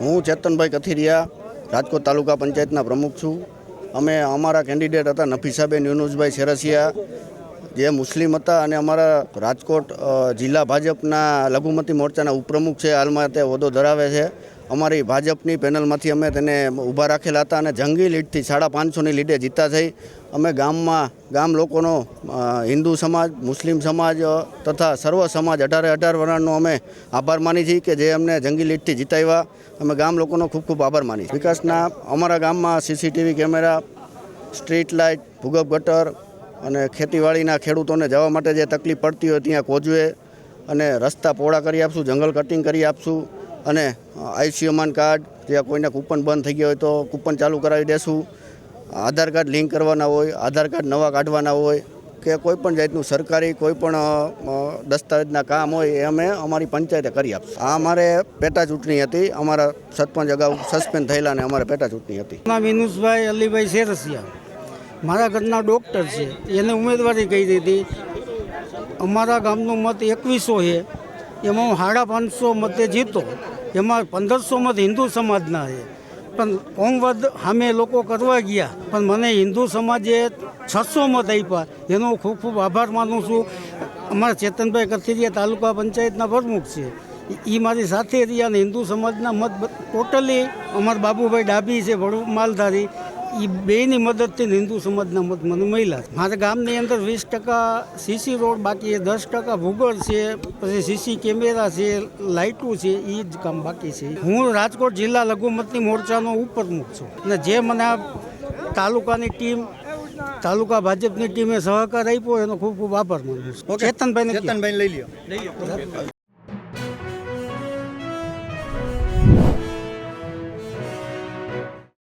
હું ચેતનભાઈ કથિરિયા, રાજકોટ તાલુકા પંચાયતના પ્રમુખ છું. અમે અમારા કેન્ડિડેટ હતા નફીસાબેન, યુનુસભાઈ શેરસિયા જે મુસ્લિમ હતા અને અમારા રાજકોટ જિલ્લા ભાજપના લઘુમતી મોરચાના ઉપપ્રમુખ છે. હાલમાં તે હોદ્દો ધરાવે છે. અમારી ભાજપની પેનલમાંથી અમે તેને ઊભા રાખેલા હતા અને જંગી લીડથી સાડા પાંચસોની લીડે જીતા થઈ. અમે ગામમાં, ગામ લોકોનો હિન્દુ સમાજ, મુસ્લિમ સમાજ તથા સર્વ સમાજ અઢારે અઢાર વર્ણનો અમે આભાર માની છીએ કે જે અમને જંગી લીડથી જીતાવ્યા. અમે ગામ લોકોનો ખૂબ ખૂબ આભાર માની વિકાસના અમારા ગામમાં સીસીટીવી કેમેરા, સ્ટ્રીટ લાઇટ ભૂગપ ગટર અને ખેતીવાડીના ખેડૂતોને જવા માટે જે તકલીફ પડતી હોય ત્યાં કોજવે અને રસ્તા પહોળા કરી આપશું, જંગલ કટિંગ કરી આપશું. અને આયુષ્યમાન કાર્ડ જે કોઈને કૂપન બંધ થઈ ગયા હોય તો કૂપન ચાલુ કરાવી દેશું. આધાર કાર્ડ લિંક કરવાના હોય, આધાર કાર્ડ નવા કાઢવાના હોય, કે કોઈ પણ જાતનું સરકારી કોઈ પણ દસ્તાવેજના કામ હોય એ અમે અમારી પંચાયતે કરી આપશું. આ અમારે પેટા ચૂંટણી હતી. અમારા સરપંચ અગાઉ સસ્પેન્ડ થયેલા અને અમારે પેટા ચૂંટણી હતી. વિનુષભાઈ અલીભાઈ શેરસિયા. મારા ઘરના ડૉક્ટર છે. એને ઉમેદવારી કહી દીધી. અમારા ગામનો મત એકવીસો છે. એમાં હું સાડા પાંચસો મતે જીતો. એમાં પંદરસો મત હિન્દુ સમાજના છે. પણ કોમવદ સામે લોકો કરવા ગયા, પણ મને હિન્દુ સમાજે છસો મત આપ્યા. એનો ખૂબ ખૂબ આભાર માનું છું. અમારા ચેતનભાઈ કથિરિયા તાલુકા પંચાયતના પ્રમુખ છે. એ મારી સાથે રહ્યા અને હિન્દુ સમાજના મત ટોટલી અમારા બાબુભાઈ ડાબી છે વડુ માલધારી એ બેની મદદથી હિન્દુ સમાજના મત મને મળ્યા. મારા ગામની અંદર વીસ ટકા સીસી રોડ બાકી છે દસ ટકા ભૂગોળ છે પછી સીસી કેમેરા છે લાઇટો છે એ જ કામ બાકી છે. હું રાજકોટ જિલ્લા લઘુમતી મોરચાનો ઉપપ્રમુખ છું. અને જે મને આ તાલુકાની ટીમ તાલુકા ભાજપની ટીમે સહકાર આપ્યો એનો ખૂબ ખૂબ આભાર માનું છું. ચેતનભાઈ ચેતનભાઈ લઈ લ્યો.